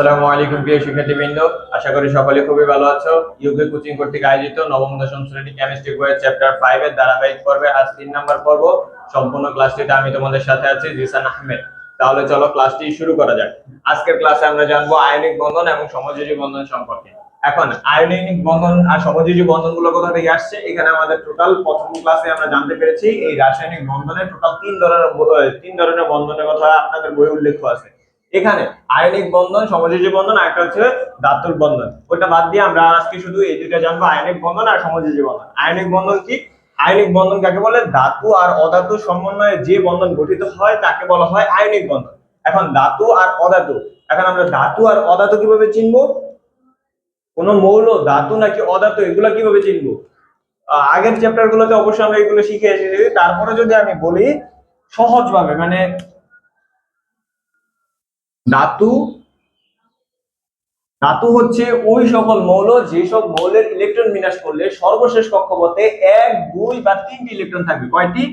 আসসালামু আলাইকুম প্রিয় শিক্ষার্থীবৃন্দ। আশা করি সকলে খুবই ভালো আছো। ইউকে কোচিং কর্তৃক আয়োজিত নবম, দশম শ্রেণি কেমিস্ট্রি বইয়ের চ্যাপ্টার এর ধারাবাহিক পর্বে আজ নম্বর পর্ব। সম্পূর্ণ ক্লাসটিতে আমি তোমাদের সাথে আছি জিসান আহমেদ। তাহলে চলো ক্লাসটি শুরু করা যাক। আজকের ক্লাসে আমরা জানব আয়নিক বন্ধন এবং সমযোজী বন্ধন সম্পর্কে। এখন, আয়নিক বন্ধন আর সমযোজী বন্ধনগুলো কোথা থেকে আসছে? এখানে আমাদের টোটাল প্রথম ক্লাসে আমরা জানতে পেরেছি, এই রাসায়নিক বন্ধনের টোটাল তিন ধরনের তিন ধরনের বন্ধনের কথা আপনাদের বই উল্লেখ আছে। এখানে আয়নিক বন্ধন, সমযোজী বন্ধন আর একটা হচ্ছে ধাতুর বন্ধন। ওটা বাদ দিয়ে আমরা আজকে শুধু এই দুইটা জানব, আয়নিক বন্ধন আর সমযোজী বন্ধন। আয়নিক বন্ধন কি? আয়নিক বন্ধন কাকে বলে? ধাতু আর অধাতু সমন্বয়ে যে বন্ধন গঠিত হয় তাকে বলা হয় আয়নিক বন্ধন। এখন ধাতু আর অধাতু, এখন আমরা ধাতু আর অধাতু কীভাবে চিনবো? কোন মৌল, ধাতু নাকি অধাতু, এগুলো কীভাবে চিনবো? আগের চ্যাপ্টার গুলোতে অবশ্যই আমরা এগুলো শিখে এসেছি। তারপরে যদি আমি বলি, সহজভাবে মানে ধাতু ধাতু হচ্ছে ওই সকল মৌল যেসব মৌলের ইলেকট্রন বিন্যাস করলে সর্বশেষ কক্ষপথে এক, দুই বা তিনটি ইলেকট্রন থাকবে। কয়টি?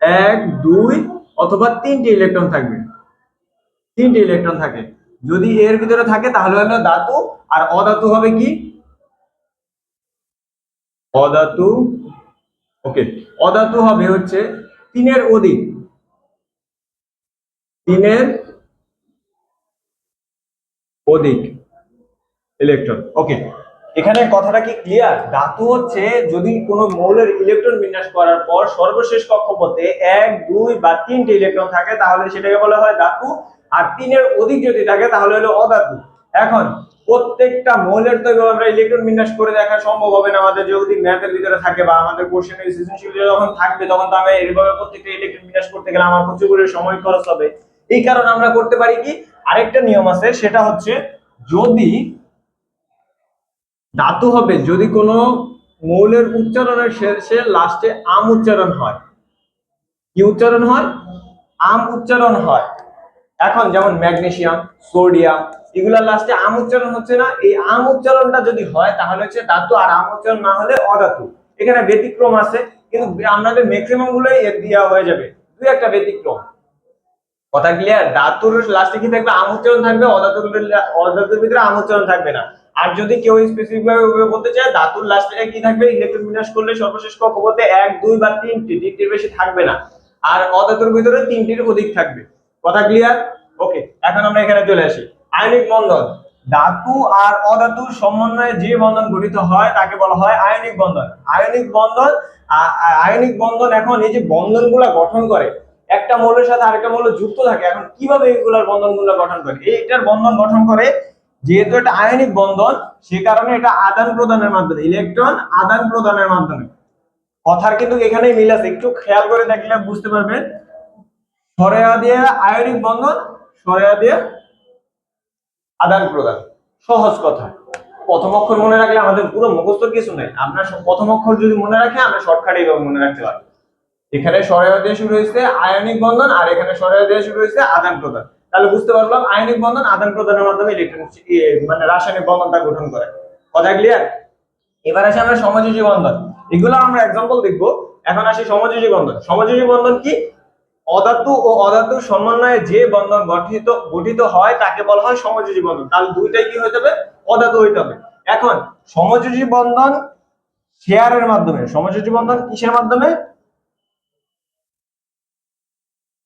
এক, দুই অথবা তিনটি ইলেকট্রন থাকবে। তিনটি ইলেকট্রন থাকে। যদি এর ভিতরে থাকে, তাহলে হলো ধাতু। আর অধাতু হবে কি? অধাতু। ওকে অধাতু হবে হচ্ছে তিনের অধিক তিনের অধিক ইলেকট্রন ওকে এখানে কথাটা কি ক্লিয়ার ধাতু হচ্ছে যদি কোনো মৌলের ইলেকট্রন বিন্যাস করার পর সর্বশেষ কক্ষপথে এক, দুই বা তিনটে ইলেকট্রন থাকে, তাহলে সেটাকে বলা হয় ধাতু। আর তিনের অধিক যদি থাকে, তাহলে হলো অধাতু। এখন, প্রত্যেকটা মৌলের তো আমরা ইলেকট্রন বিন্যাস করে দেখা সম্ভব হবে না। আমাদের যদি ম্যাথের ভিতরে থাকে বা আমাদের কোশ্চেনের সৃজনশীল যখন থাকবে, তখন তো আমি এইভাবে প্রত্যেকটা ইলেকট্রন বিন্যাস করতে গেলে আমার প্রচুর সময় খরচ হবে। এই কারণে আমরা করতে পারি কি? আরেকটা নিয়ম আছে, সেটা হচ্ছে যদি ধাতু হবে, যদি কোনো মৌলের উচ্চারণের শেষে লাস্টে আম উচ্চারণ হয়। কি উচ্চারণ হয়? আম উচ্চারণ হয়। এখন যেমন ম্যাগনেসিয়াম সোডিয়াম এগুলা লাস্টে আম উচ্চারণ হচ্ছে না। এই আম উচ্চারণটা যদি হয়, তাহলে হচ্ছে ধাতু আর আম উচ্চারণ না হলে অধাতু। এখানে ব্যতিক্রম আছে, কিন্তু আমাদের ম্যাক্সিমাম গুলোই দেওয়া হয়ে যাবে। দুই একটা ব্যতিক্রম। কথা ক্লিয়ার দাতুর লাস্টে কি থাকবে? আম উচ্চারণ থাকবে অধাতুর অধাতুর ভিতরে আম উচ্চারণ থাকবে না। আর যদি কেউ স্পেসিফিক ভাবে বলতে চায়, ধাতুর লাস্টে কি থাকবে? ইলেকট্রন বিন্যাস করলে সর্বশেষ বলতে এক, দুই বা তিনটি, তিনটির বেশি থাকবে না। আর অধাতুর ভিতরে তিনটির অধিক থাকবে। কথা ক্লিয়ার ওকে এখন আমরা এখানে চলে আসি। আয়নিক বন্ধন। ধাতু আর অধাতুর সমন্বয়ে যে বন্ধন গঠিত হয়, তাকে বলা হয় আয়নিক বন্ধন। আয়নিক বন্ধন আয়নিক বন্ধন এখন এই যে বন্ধনগুলা গঠন করে একটা মৌলের সাথে আরেকটা মৌল যুক্ত থাকে, এখন কীভাবে এগুলার বন্ধনগুলো গঠন করে? এইটার বন্ধন গঠন করে, যেহেতু এটা আয়নিক বন্ধন, সে কারণে এটা আদান প্রদানের মাধ্যমে, ইলেকট্রন আদান প্রদানের মাধ্যমে। কথার কিন্তু এখানেই মিল আছে, একটু খেয়াল করে দেখলে বুঝতে পারবেন। সরেয়া দিয়ে আয়নিক বন্ধন, সরেয়া দিয়ে আদান প্রদান, সহজ কথা। প্রথম অক্ষর মনে রাখলে আমাদের পুরো মুখস্থ কিছু নেই। আপনার প্রথম অক্ষর যদি মনে রাখে, আমরা শর্টকাটে মনে রাখতে পারব। এখানে সরেয়া দিয়ে শুরু হয়েছে আয়নিক বন্ধন আর এখানে সরেয়া দিয়ে শুরু হয়েছে আদান প্রদান। তাহলে বুঝতে পারলাম আয়নিক বন্ধন, আদান প্রদানের মাধ্যমে ইলেকট্রন মানে রাসায়নিক বন্ধনটা গঠন করে। কথা ক্লিয়ার এবার আসি আমরা সমযোজী বন্ধন। এগুলো আমরা এক্সাম্পল দেখব। এখন আসি সমযোজী বন্ধন। সমযোজী বন্ধন কি? অধাতু ও অধাতু সমন্বয়ে যে বন্ধন গঠিত গঠিত হয় তাকে বলা হয় সমযোজী বন্ধন। তাহলে দুইটাই কি হতে হবে? অধাতু হইতে হবে। এখন সমযোজী বন্ধন শেয়ারের মাধ্যমে, সমযোজী বন্ধন কিসের মাধ্যমে?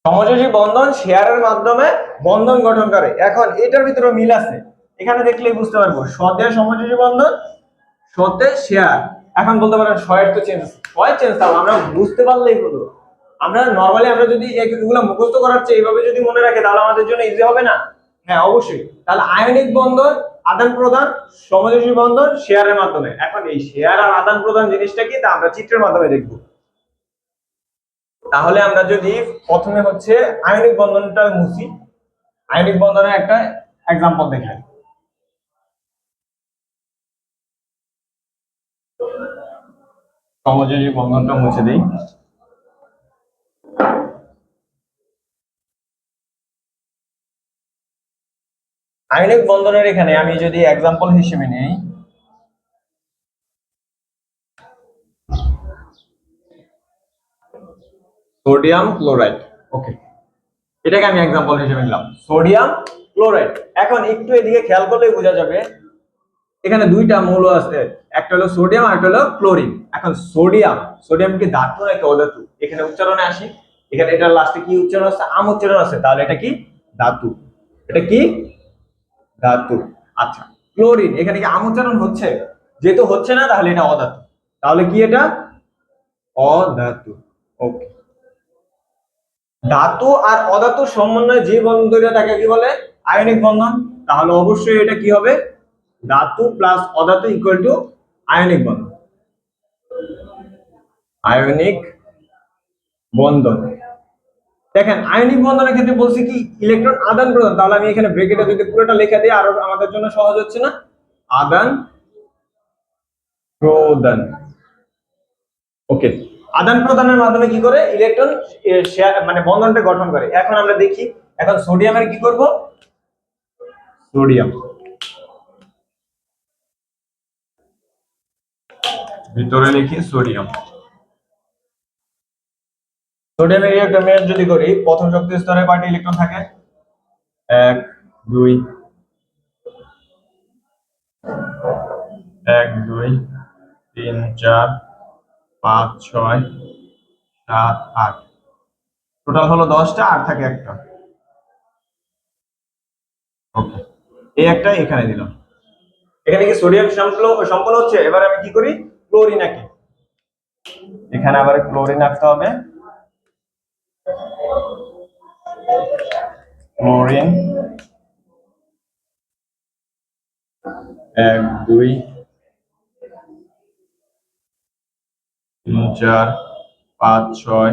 সমযোজী বন্ধন শেয়ারের মাধ্যমে বন্ধন গঠন করে। এখন এটার ভিতরে মিল আছে। এখানে দেখলেই বুঝতে পারব সতে সমযোজী বন্ধন সতে শেয়ার। এখন বলতে পারেন শয়ের তো চেঞ্জ শয় চেঞ্জ তাও আমরা বুঝতে পারলেই হলো। আমরা নর্মালি আমরা যদি এগুলো মুখস্থ করার চেয়ে এইভাবে যদি মনে রাখে, তাহলে আমাদের জন্য ইজি হবে না? হ্যাঁ অবশ্যই। তাহলে আয়নিক বন্ধন, আদান প্রদান, সমযোজী বন্ধন, শেয়ারের মাধ্যমে। এখন এই শেয়ার আর আদান প্রদান জিনিসটা কি? তা আমরা চিত্রের মাধ্যমে দেখব। তাহলে আমরা যদি প্রথমে হচ্ছে আয়নিক বন্ধনটা মুছি, আয়নিক বন্ধনের একটা এক্সাম্পল দেখাই। সমযোজী বন্ধনটা মুছে দিই। আয়নিক বন্ধনের এখানে আমি যদি এক্সাম্পল হিসেবে নেই সোডিয়াম ক্লোরাইড। ওকে। এটাকে আমি এক্সাম্পল হিসেবে নিলাম। Sodium chloride. এখন একটু এদিকে খেয়াল করলেই বোঝা যাবে, এখানে দুইটা মৌল আছে। একটা হলো সোডিয়াম আর একটা হলো ক্লোরিন। এখন সোডিয়াম সোডিয়াম কি ধাতু নাকি অধাতু? এখানে উচ্চারণে আসি। এখানে এটা লাস্টে কি উচ্চারণ আছে? আম উচ্চারণ আছে। তাহলে এটা কি? ধাতু। এটা কি? ধাতু। আচ্ছা ক্লোরিন। এখানে কি আম উচ্চারণ হচ্ছে? যেহেতু হচ্ছে না, তাহলে এটা অধাতু। তাহলে কি এটা? অধাতু। ওকে। ধাতু আর অধাতুর সমন্বয়ে যে বন্ধন তৈরি তাকে কি বলে? আয়নিক বন্ধন। তাহলে অবশ্যই এটা কি হবে? ধাতু প্লাস অধাতু ইকুয়াল টু আয়নিক বন্ধন। আয়নিক বন্ধন। দেখেন, আয়নিক বন্ধনের ক্ষেত্রে বলছি কি? ইলেকট্রন আদান প্রদান। তাহলে আমি এখানে ব্রেকেটে যদি পুরোটা লেখা দিই, আরও আমাদের জন্য সহজ হচ্ছে না? আদান প্রদান। ওকে আদান প্রদানের মাধ্যমে কি করে? ইলেকট্রন মানে বন্ধনটা গঠন করে। এখন আমরা দেখি এখন সোডিয়ামের কি করব? সোডিয়াম ভিতরে লিখি সোডিয়াম সোডিয়ামের ইলেকট্রন যদি করি প্রথম শক্তি স্তরে কয়টি ইলেকট্রন থাকে? এক দুই এক দুই তিন চার পাঁচ, ছয়, সাত, আট। টোটাল হলো দশটা, আর থাকে একটা। ওকে এই একটা এখানে দিলাম। এখানে কি সোডিয়াম সম্পূর্ণ হচ্ছে? এবার আমি কি করি? ক্লোরিন আঁকি এখানে আবার ক্লোরিন আঁকতে হবে। ক্লোরিন এক, দুই তিন, চার, পাঁচ, ছয়,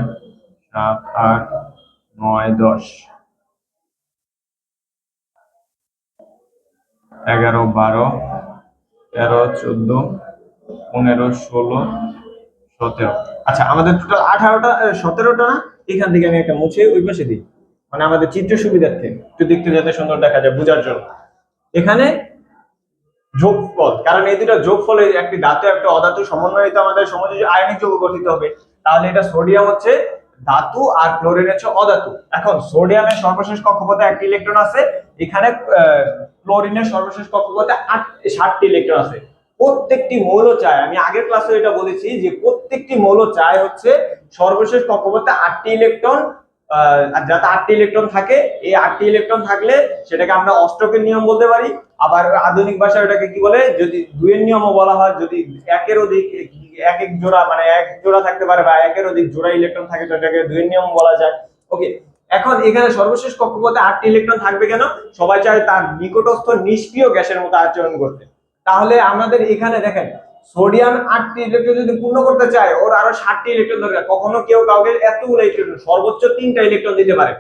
সাত, আট, নয়, দশ। এগারো, বারো, তেরো, চোদ্দ, পনেরো, ষোলো, সতেরো। আচ্ছা আমাদের টোটাল আঠারোটা সতেরোটা না? এখান থেকে আমি একটা মুছে ওই পাশে দিই। মানে আমাদের চিত্র সুবিধার্থে। একটু দেখতে যাতে সুন্দর দেখা যায়, বোঝার জন্য। এখানে যোগফল, কারণ এই দুটো যোগফলে একটি ধাতু, একটা অধাতু সমন্বয়ে আমাদের সমাজে আয়নিক যৌগ গঠিত হবে, তাহলে এটা সোডিয়াম হচ্ছে ধাতু আর ক্লোরিন হচ্ছে অধাতু। এখন সোডিয়ামের সর্বশেষ কক্ষপথে একটি ইলেকট্রন আছে, এখানে ক্লোরিনের সর্বশেষ কক্ষপথে আট ষাটটি ইলেকট্রন আছে। প্রত্যেকটি মৌল চায়, আমি আগের ক্লাসে এটা বলেছি যে প্রত্যেকটি মৌল চায় হচ্ছে সর্বশেষ কক্ষপথে আটটি ইলেকট্রন যাতে আটটি ইলেকট্রন থাকে, এই আটটি ইলেকট্রন থাকলে সেটাকে আমরা অষ্টকের নিয়ম বলতে পারি আবার আধুনিক ভাষায় ওটাকে কি বলে? যদি দুইয়ের নিয়মও বলা হয়, যদি একের অধিক এক এক জোড়া মানে এক জোড়া থাকতে পারে বা একের অধিক জোড়া ইলেকট্রন থাকে, তো এটাকে দুইয়ের নিয়ম বলা যায়। ওকে এখন এখানে সর্বশেষ কক্ষপথে আটটি ইলেকট্রন থাকবে কেন? সবাই চায় তার নিকটস্থ নিষ্ক্রিয় গ্যাসের মতো আচরণ করতে। তাহলে আমাদের এখানে দেখেন, সোডিয়াম আটটি ইলেকট্রন যদি পূর্ণ করতে চায়, ওর আরও ষাটটি ইলেকট্রন দরকার। কখনো কেউ কাউকে এতগুলো ইলেকট্রন সর্বোচ্চ তিনটা ইলেকট্রন দিতে পারে।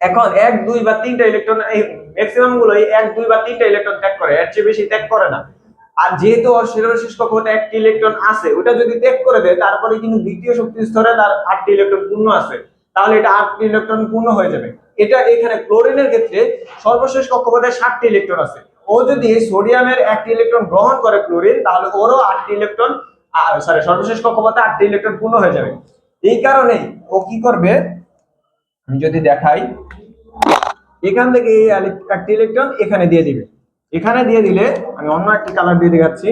এখন এক, দুই বা তিনটা ইলেকট্রন এই ম্যাক্সিমামগুলো এই এক, দুই বা তিনটা ইলেকট্রন ত্যাগ করে, এর চেয়ে বেশি ত্যাগ করে না। আর যেহেতু ওর সর্বশেষ কক্ষপথে একটি ইলেকট্রন আছে, ওটা যদি ত্যাগ করে দেয়, তারপরে কিন্তু দ্বিতীয় শক্তি স্তরে তার আটটি ইলেকট্রন পূর্ণ আছে, তাহলে এটা আটটি ইলেকট্রন পূর্ণ হয়ে যাবে। এটা এখানে ক্লোরিনের ক্ষেত্রে সর্বশেষ কক্ষপথে ষাটটি ইলেকট্রন আছে। ও যদি সোডিয়ামের একটি ইলেকট্রন গ্রহণ করে ক্লোরিন তাহলে ওরও আটটি ইলেকট্রন সরি সর্বশেষ কক্ষপথে আটটি ইলেকট্রন পূর্ণ হয়ে যাবে। এই কারণেই ও কি করবে? আমি যদি দেখাই, এখান থেকে এই একটি ইলেকট্রন এখানে দিয়ে দিবে। এখানে দিয়ে দিলে আমি অন্য একটি কালার দিয়ে দেখাচ্ছি।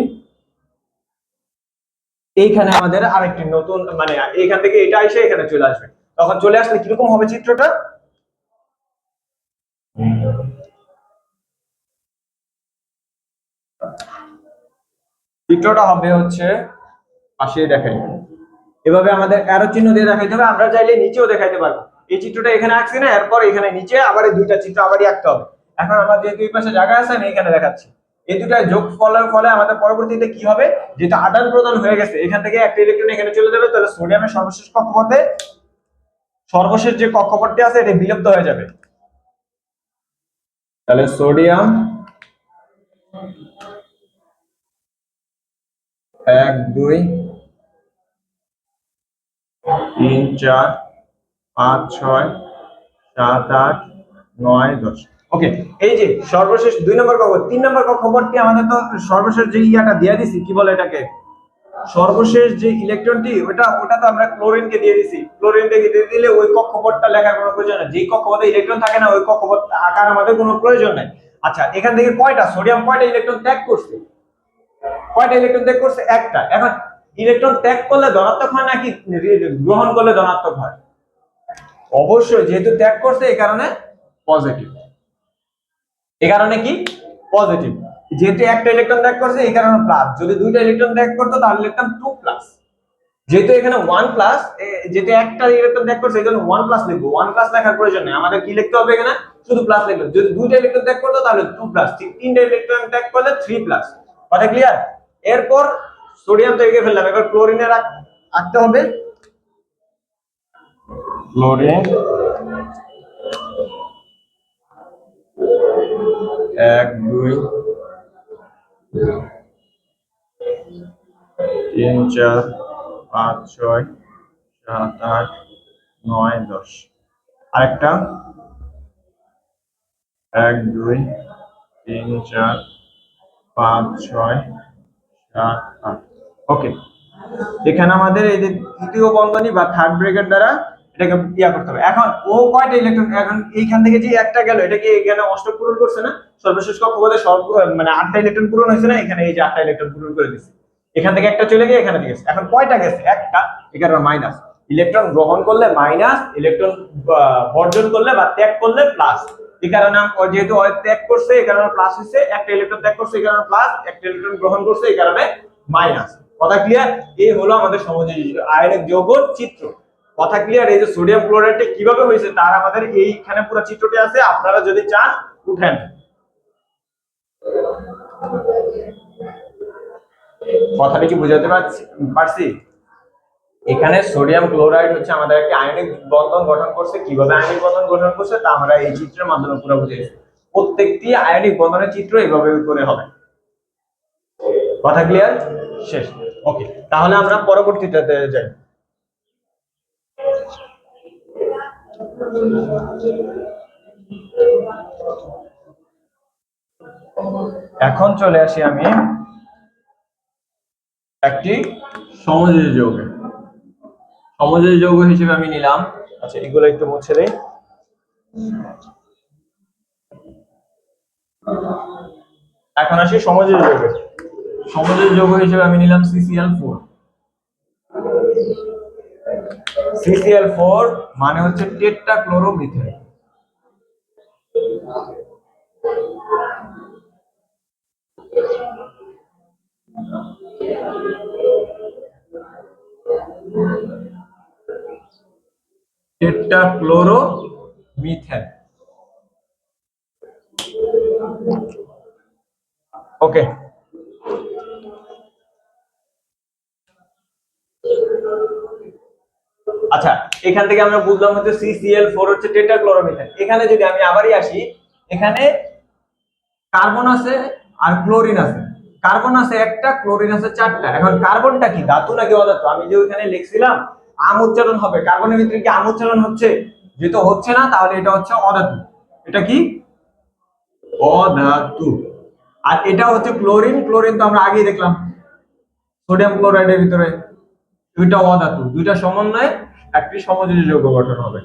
এইখানে আমাদের আরেকটি নতুন মানে এইখান থেকে এটা এসে এখানে চলে আসবে। তখন চলে আসলে কীরকম হবে চিত্রটা? চিত্রটা হবে হচ্ছে, পাশে দেখাই। এভাবে আমাদের অ্যারো চিহ্ন দিয়ে দেখাইতে হবে, আমরা চাইলে নিচেও দেখাইতে পারব। এই চিত্রটা এখানে আঁকছি না, এরপর এখানে নিচে আবার এই দুইটা চিত্র আবারই আঁকতে হবে। এখন আমার যেহেতু এই পাশে জায়গা আছে, আমি এখানে দেখাচ্ছি। এই দুটা যোগ ফলের ফলে আমাদের পরবর্তীতে কি হবে? যেটা আদান প্রদান হয়ে গেছে, এখান থেকে একটা ইলেকট্রন এখানে চলে যাবে, তাহলে সোডিয়ামের সর্বশেষ কক্ষপথে সর্বশেষ যে কক্ষপথটি আছে, এটা বিলুপ্ত হয়ে যাবে। তাহলে সোডিয়াম এক, দুই, তিন, চার পাঁচ, ছয়, সাত, আট, নয়, দশ। ওকে এই যে সর্বশেষ দুই নম্বর কক্ষ, তিন নম্বর কক্ষপথটি আমাদের তো সর্বশেষ যে ইয়াটা দিয়ে দিছি, কি বলে এটাকে? সর্বশেষ যে ইলেকট্রনটি ওটা ওটা তো আমরা ক্লোরিনকে দিয়ে দিছি। ক্লোরিনকে দিয়ে দিলে ওই কক্ষপথটা লেখার কোনো প্রয়োজন নেই। যেই কক্ষপথে ইলেকট্রন থাকে না, ওই কক্ষপথ আকার আমাদের কোনো প্রয়োজন নেই। আচ্ছা এখান থেকে কয়টা? সোডিয়াম কয়টা ইলেকট্রন ত্যাগ করছে? কয়টা ইলেকট্রন ত্যাগ করছে? একটা। এখন ইলেকট্রন ত্যাগ করলে ধনাত্মক হয় নাকি, গ্রহণ করলে ধনাত্মক হয়? অবশ্যই, যেহেতু ত্যাগ করছে, এই কারণে পজিটিভ এই কারণে কি? পজিটিভ যেহেতু একটা ইলেকট্রন ত্যাগ করছে, এই কারণে প্লাস যদি দুইটা ইলেকট্রন ত্যাগ করতো, তাহলে লিখতাম টু প্লাস যেহেতু এখানে ওয়ান প্লাস যেহেতু একটা ইলেকট্রন ত্যাগ করছে, এই জন্য ওয়ান প্লাস লিখব। ওয়ান প্লাস লেখার প্রয়োজন নেই। আমাদের কি লিখতে হবে এখানে? শুধু প্লাস লিখব। যদি দুইটা ইলেকট্রন ত্যাগ করতো, তাহলে টু প্লাস তিনটা ইলেকট্রন ত্যাগ করলে থ্রি প্লাস কথা ক্লিয়ার এরপর সোডিয়াম তো এগিয়ে ফেললাম। এবার ক্লোরিনের আঁকতে হবে। ক্লোরিন এক, দুই, তিন, চার, পাঁচ, ছয়, সাত, আট, নয়, দশ। আরেকটা। এক, দুই, তিন, চার, পাঁচ, ছয়, সাত, আট। ওকে এখানে আমাদের এই যে তৃতীয় বন্ধনী বা থার্ড ব্রেকেট দ্বারা এটাকে ইয়া করতে হবে। এখন ও কয়টা ইলেকট্রন এখন এইখান থেকে যে একটা গেল, এটা কি এখানে অষ্টক পূরণ করছে না? সর্বশেষ কক্ষপথে সর্ব মানে আটটা ইলেকট্রন পূরণ হয়েছে না? এখানে এই যে আটটা ইলেকট্রন পূরণ করে দিচ্ছে এখান থেকে একটা চলে গিয়ে এখানে গেছে। এখন কয়টা গেছে? একটা এখানে মাইনাস ইলেকট্রন গ্রহণ করলে মাইনাস ইলেকট্রন বর্জন করলে বা ত্যাগ করলে প্লাস এই কারণে যেহেতু ত্যাগ করছে এই কারণে প্লাস হয়েছে। একটা ইলেকট্রন ত্যাগ করছে এই কারণে প্লাস একটা ইলেকট্রন গ্রহণ করছে এই কারণে মাইনাস কথা ক্লিয়ার এই হলো আমাদের সমাজের আয়নিক যৌগ চিত্র কথা ক্লিয়ার এই যে সোডিয়াম ক্লোরাইডটা কীভাবে হয়েছে, তার আমাদের এইখানে পুরো চিত্রটি আছে, আপনারা যদি চান, উঠেন। কথাটা কি বুঝাতে পারছি? এখানে সোডিয়াম ক্লোরাইড হচ্ছে আমাদের একটা আয়নিক বন্ধন গঠন করছে। কীভাবে আয়নিক বন্ধন গঠন করছে, তা আমরা এই চিত্রের মাধ্যমে পুরো বুঝেছি প্রত্যেকটি আয়নিক বন্ধনের চিত্র এইভাবে করে হবে। কথা ক্লিয়ার শেষ। ওকে তাহলে আমরা পরবর্তীটাতে যাই। এখন চলে আসি আমি একটি সমাজের যোগ। সমাজের যৌগ হিসেবে আমি নিলাম। আচ্ছা এগুলো একটু মুছে দেই। এখন আসি সমাজের যৌগে। সমাজের যৌগ হিসেবে আমি নিলাম সিসিএল ফোর সিসিএল ফোর মানে হচ্ছে টেট্টা ক্লোরোমিথেন টেট্টা ক্লোরোমিথেন ওকে আচ্ছা এখান থেকে আমরা বুঝলাম হচ্ছে সিসিএল ফোর হচ্ছে টেট্রাক্লোরোমিথেন এখানে যদি আমি আবারই আসি, এখানে কার্বন আছে আর ক্লোরিন আছে। কার্বন আছে একটা ক্লোরিন আছে চারটা। এখন কার্বনটা কি? ধাতু নাকি অধাতু? আমি যে ওখানে লিখছিলাম, আম উচ্চারণ হবে। কার্বনের ভিতরে কি আম উচ্চারণ হচ্ছে? যেহেতু হচ্ছে না, তাহলে এটা হচ্ছে অধাতু। এটা কি? অধাতু। আর এটা হচ্ছে ক্লোরিন ক্লোরিন তো আমরা আগেই দেখলাম। সোডিয়াম ক্লোরাইডের ভিতরে। দুইটা অধাতু। দুইটা সমন্বয়ে একটি সমযোজী যৌগ গঠন হবে।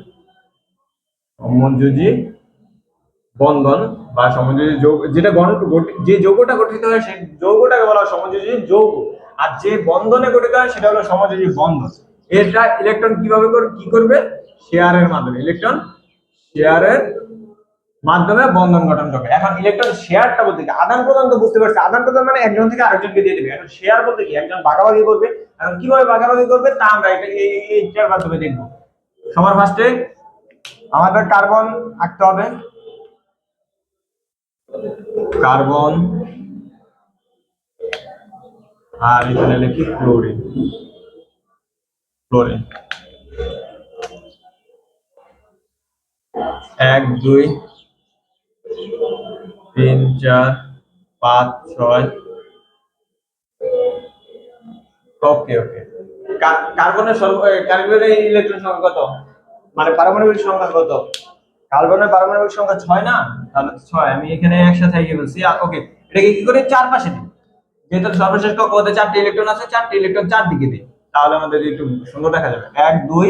সমযোজী বন্ধন বা সমযোজী যৌগ, যেটা গণ- যে যৌগটা গঠিত হয়, সেই যৌগটাকে বলা হয় সমযোজী যৌগ। আর যে বন্ধনে গঠিত হয়, সেটা হলো সমযোজী বন্ধন। এটা ইলেকট্রন কীভাবে কি করবে? শেয়ারের মাধ্যমে। ইলেকট্রন শেয়ারের মাধ্যমে বন্ধন গঠন করবে। এখন ইলেকট্রন শেয়ারটা বলতে কি? আদান প্রদান তো বুঝতে পারছি। আদান প্রদান মানে একজন থেকে আরেকজনকে দিয়ে দেবে। এখন শেয়ার বলতে কি? একজন ভাগাভাগি করবে। এখন কীভাবে ভাগাভাগি করবে তা আমরা এটা এই, এই- এইটার মাধ্যমে দেখব। সবার ফার্স্টে আমাদের কার্বন আঁকতে হবে। কার্বন আর এখানে লিখি ক্লোরিন ক্লোরিন এক, দুই, তিন, চার, পাঁচ, ছয় ওকে ওকে কার্বনের কার্বনের ইলেকট্রন সংখ্যা কত? মানে পারমাণবিক সংখ্যা কত? কার্বনের পারমাণবিক সংখ্যা ছয় না? তাহলে ছয়, আমি এখানে একসাথে এগিয়ে বলছি। ওকে এটাকে কি করে? চার পাশে দিই। যেহেতু সর্বশেষ কক্ষপথে চারটি ইলেকট্রন আছে, চারটি ইলেকট্রন চারদিকে দিই। তাহলে আমাদের একটু সুন্দর দেখা যাবে। এক, দুই,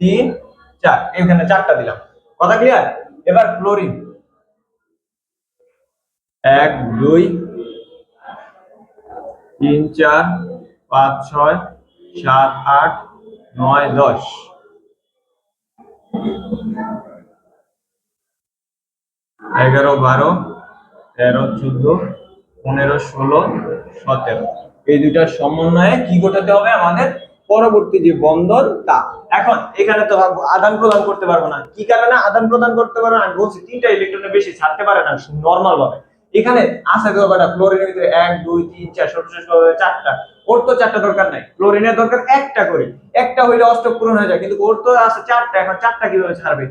তিন, চার। এখানে চারটা দিলাম। কথা ক্লিয়ার এবার ক্লোরিন এক, দুই, তিন, চার পাঁচ, ছয়, সাত, আট, নয়, দশ। এগারো, বারো, তেরো, চোদ্দ, পনেরো, ষোলো, সতেরো। এই দুটার সমন্বয়ে কি ঘটাতে হবে আমাদের? পরবর্তী যে বন্ধন, তা। এখন, এখানে তো আদান প্রদান করতে পারব না। কি কারণে আদান প্রদান করতে পারব না? আমি বলছি, তিনটা ইলেকট্রনের বেশি ছাড়তে পারে না নর্মাল ভাবে। এখানে আছে তো কটা ক্লোরিনের ভিতরে এক, দুই, তিন, চার সর্বশেষ চারটা। ওর তো চারটা দরকার নাই ক্লোরিনের দরকার একটা করে। একটা হইলে অষ্টক পূরণ হয়ে যায়, কিন্তু ওর তো আছে চারটা, এখন চারটা কীভাবে ছাড়বে?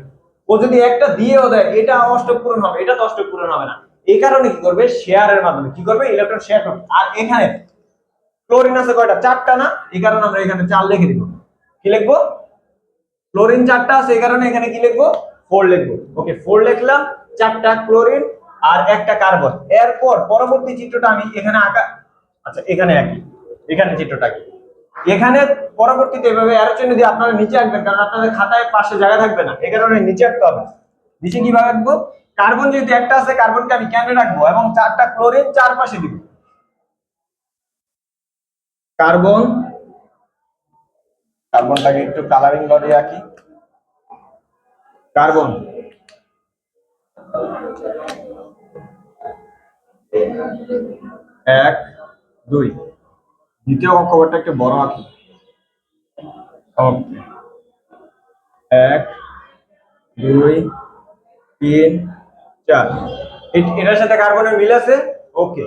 ও যদি একটা দিয়েও দেয়, এটা অষ্টক পূরণ হবে, এটা তো অষ্টক পূরণ হবে না। এই কারণে কি করবে? শেয়ারের মাধ্যমে। কি করবে? ইলেকট্রন শেয়ার করবে। আর এখানে ক্লোরিন আছে কয়টা? চারটা না? এই কারণে আমরা এখানে চার লিখে দিব। কি লিখব? ক্লোরিন চারটা আছে, এই কারণে এখানে কি লিখব? ফোর লিখব। ওকে ফোর লিখলাম, চারটা ক্লোরিন আর একটা কার্বন। এরপর পরবর্তী চিত্রটা আমি এখানে আঁকা। আচ্ছা এখানে আঁকি। এখানে চিত্রটা কি এখানে পরবর্তীতে এভাবে এর চিহ্ন দিয়ে আপনারা নিচে আঁকবেন, কারণ আপনাদের খাতায় পাশে জায়গা থাকবে না। এই কারণে নিচে আঁকতে হবে। নিচে কীভাবে আঁকবো? কার্বন যেহেতু একটা আছে, কার্বনকে আমি কেন রাখব এবং চারটা ক্লোরিন চারপাশে দিব। কার্বন, কার্বনটাকে একটু কালারিং করে আঁকি। কার্বন এক, দুই। দ্বিতীয় অক্ষরটা একটু বড় আঁকি। এক, দুই, তিন, চার। এটার সাথে কার্বনের মিল আছে? ওকে।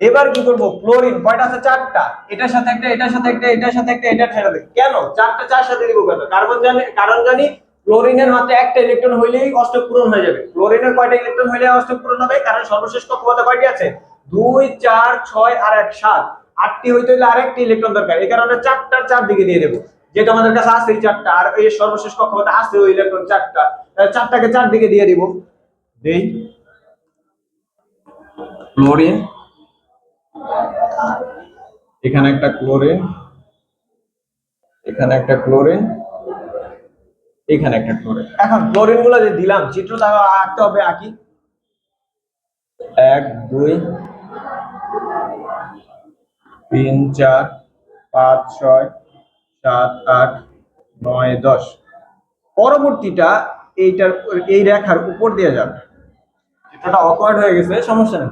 এবার কি করব? ক্লোরিন কয়টা আছে? চারটা। এটার সাথে একটা, এটার সাথে একটা, এটার সাথে একটা, এটার সাথে কেন? চারটা, চার সাথে দিব কেন? কার্বন জানি, কারণ জানি ক্লোরিনের মাত্র একটা ইলেকট্রন হইলেই অষ্টক পূরণ হয়ে যাবে। ক্লোরিনের কয়টা ইলেকট্রন হইলে অষ্টক পূরণ হবে? কারণ সর্বশেষ কক্ষপথে কয়টি আছে? দুই, চার, ছয় আর এক, সাত। আটটি হইতে হইলে আরেকটি ইলেকট্রন দরকার। এই কারণে চারটার চার দিকে দিয়ে দেবো। যেটা আমাদের কাছে আছে এই চারটা, আর এই সর্বশেষ কক্ষপথে আছে ওই ইলেকট্রন চারটা চারটাকে চার দিকে দিয়ে দিব। দেই। ক্লোরিন। এখানে একটা ক্লোরিন। এখানে একটা ক্লোরিন। এখানে একটা ক্লোরিন এখন ক্লোরিনগুলো যে দিলাম চিত্রটা আঁকতে হবে আঁকি। এক দুই তিন চার পাঁচ ছয় সাত আট নয় দশ। পরবর্তীটা এইটার এই রেখার উপর দিয়ে যাবে। চিত্রটা অকওয়ার্ড হয়ে গেছে সমস্যা নেই।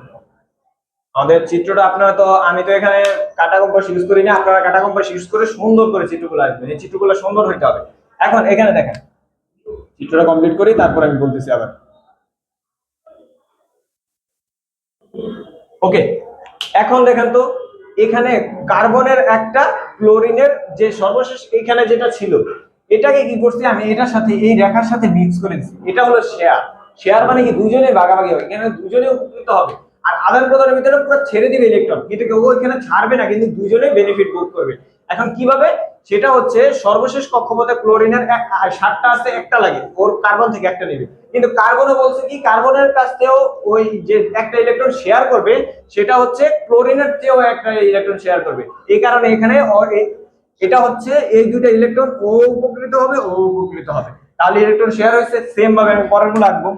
আমাদের চিত্রটা আপনারা তো আমি তো এখানে কাটা কম্পাস ইউজ করি না আপনারা কাটা কম্পাস ইউজ করে সুন্দর করে চিত্রগুলো আসবেন এই চিত্রগুলো সুন্দর হইতে হবে। এখন এখানে দেখেন চিত্রটা কমপ্লিট করি, তারপর আমি বলতেছি আবার। ওকে এখন দেখেন তো, এখানে কার্বনের একটা ক্লোরিনের যে সর্বশেষ এখানে যেটা ছিল, এটাকে কি করছি আমি, এটার সাথে, এই রেখার সাথে মিক্স করে দিচ্ছি এটা হলো শেয়ার শেয়ার মানে কি দুজনে ভাগাভাগি হবে, এখানে দুজনে উপকৃত হবে। আর আদান প্রদানের ভিতরে পুরো ছেড়ে দিবে ইলেকট্রন কিন্তু কেউ এখানে ছাড়বে না, কিন্তু দুজনে বেনিফিট ভোগ করবে। এখন কীভাবে? সেটা হচ্ছে সর্বশেষ কক্ষপথে ক্লোরিনের এক- সাতটা আছে একটা লাগে, ওর কার্বন থেকে একটা নেবে। কিন্তু কার্বনও বলছে কি, কার্বনের কাছ থেকেও ওই যে একটা ইলেকট্রন শেয়ার করবে, সেটা হচ্ছে ক্লোরিনের চেয়েও একটা ইলেকট্রন শেয়ার করবে। এই কারণে এখানে এটা হচ্ছে এই দুইটা ইলেকট্রন ও উপকৃত হবে, ও উপকৃত হবে। তাহলে ইলেকট্রন শেয়ার হয়েছে সেম ভাবে, আমি পরেরগুলো আঁকবো।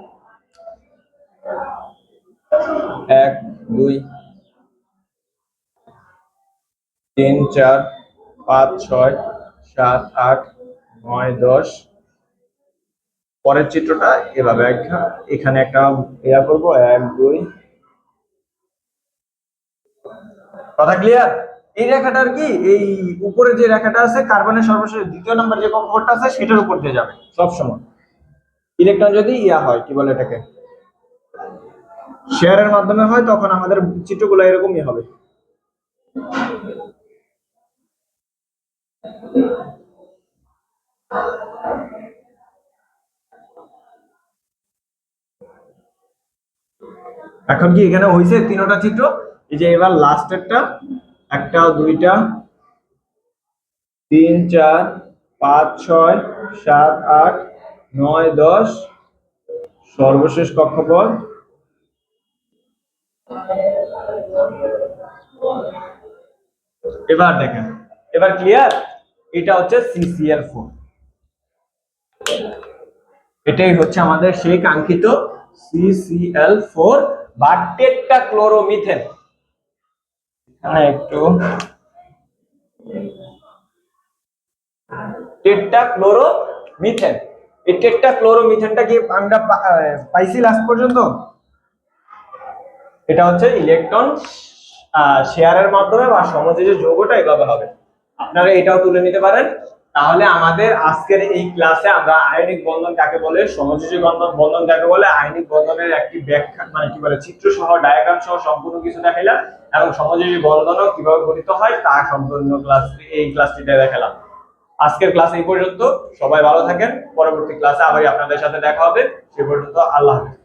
এক, দুই, তিন, চার পাঁচ, ছয়, সাত, আট, নয়, দশ। পরের চিত্রটা এভাবে এখানে একটা ইয়া করব, এক, দুই। কথা ক্লিয়ার এই রেখাটার কি, এই উপরে যে রেখাটা আছে, কার্বনের সর্বশেষ দ্বিতীয় নাম্বার যে কক্ষপথটা আছে, সেটার উপর দিয়ে যাবে, সব সময় ইলেকট্রন যদি ইয়া হয়, কি বলে এটাকে? শেয়ারের মাধ্যমে হয়, তখন আমাদের চিত্রগুলো এরকমই হবে। এখন কি এখানে হয়েছে তিনটা চিত্র? এই যে এবার লাস্টেরটা একটা, দুইটা, তিন, চার, পাঁচ, ছয়, সাত, আট, নয়, দশ, সর্বশেষ কক্ষপথ। এবার দেখেন। এবার ক্লিয়ার এটা হচ্ছে সিসিএল ফোর এটাই হচ্ছে আমাদের সেই কাঙ্ক্ষিত সিসিএল ফোর বা টেট্টা ক্লোরোমিথেন এখানে একটু টেট্টা ক্লোরোমিথেন এই টেট্টা ক্লোরোমিথেনটা কি আমরা পাইছি লাস্ট পর্যন্ত? এটা হচ্ছে ইলেকট্রন শেয়ারের মাধ্যমে বা সমাজে যে যৌগটা এভাবে হবে। আপনারা এটাও তুলে নিতে পারেন। তাহলে আমাদের আজকের এই ক্লাসে আমরা আয়নিক বন্ধন কাকে বলে, সমযোজী বন্ধন বন্ধন কাকে বলে, আয়নিক বন্ধনের একটি ব্যাখ্যা মানে কি বলে, চিত্র সহ ডায়াগ্রাম সহ সম্পূর্ণ কিছু দেখাইলাম এবং সমযোজী বন্ধনও কীভাবে গঠিত হয় তা সম্পূর্ণ ক্লাস, এই ক্লাসটিতে দেখালাম। আজকের ক্লাস এই পর্যন্ত। সবাই ভালো থাকেন। পরবর্তী ক্লাসে আবার আপনাদের সাথে দেখা হবে। সে পর্যন্ত আল্লাহ হাফেজ।